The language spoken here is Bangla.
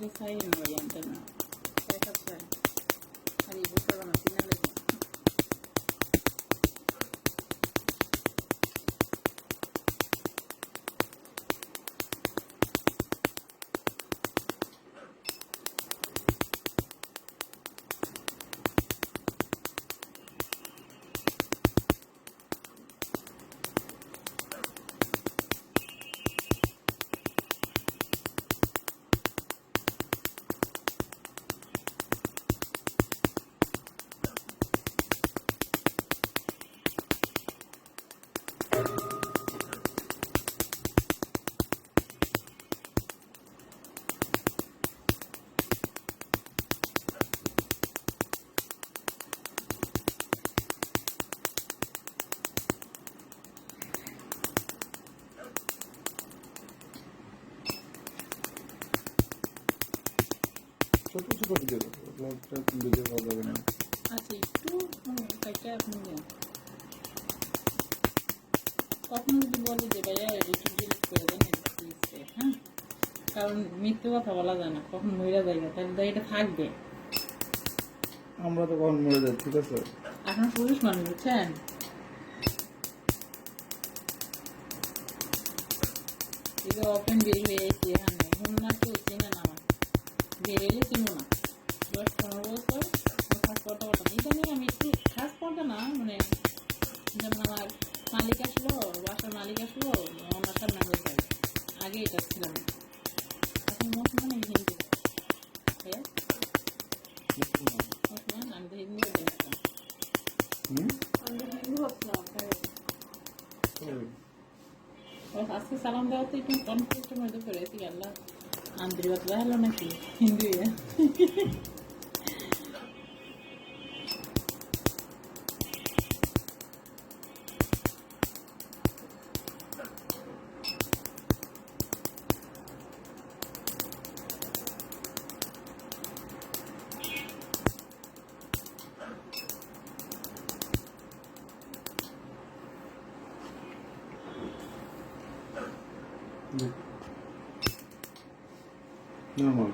de y me voy a internar. ছোট ছোট ভিডিও ভিডিও করা যাবে না আচ্ছা একটু কাইটা আপনি দেন কখনো যদি বলে যে ভাইয়া একটু ডিলিট করে দেন হ্যাঁ কারণ মিথ্যে কথা বলা যায় না কখন মহিলা যায় তাহলে তো এটা থাকবে আমরা তো কখন মরে যাই ঠিক আছে এখন পুরুষ মানুষ বুঝছেন ওপেন বেরিয়ে হয়ে এসেছি এখানে হুম না কেউ চেনে না। দশ পনেরো বছর খাস বলতাম এটা নিয়ে আমি একটু খাস কথা না মানে যেমন আমার মালিক আসলো বাসার মালিক আসলো ওনার সামনে হয়ে যায় আগে এটা ছিলাম। এখন মুসলমান আমি হিন্দু। হ্যাঁ? মুসলমান আমি তো হিন্দু দেখতাম আজকে সালাম দেওয়া তো একটু কনফিউজের মধ্যে পড়েছি আল্লাহ। Andrew otra vez hindi yan. Yeah. 那么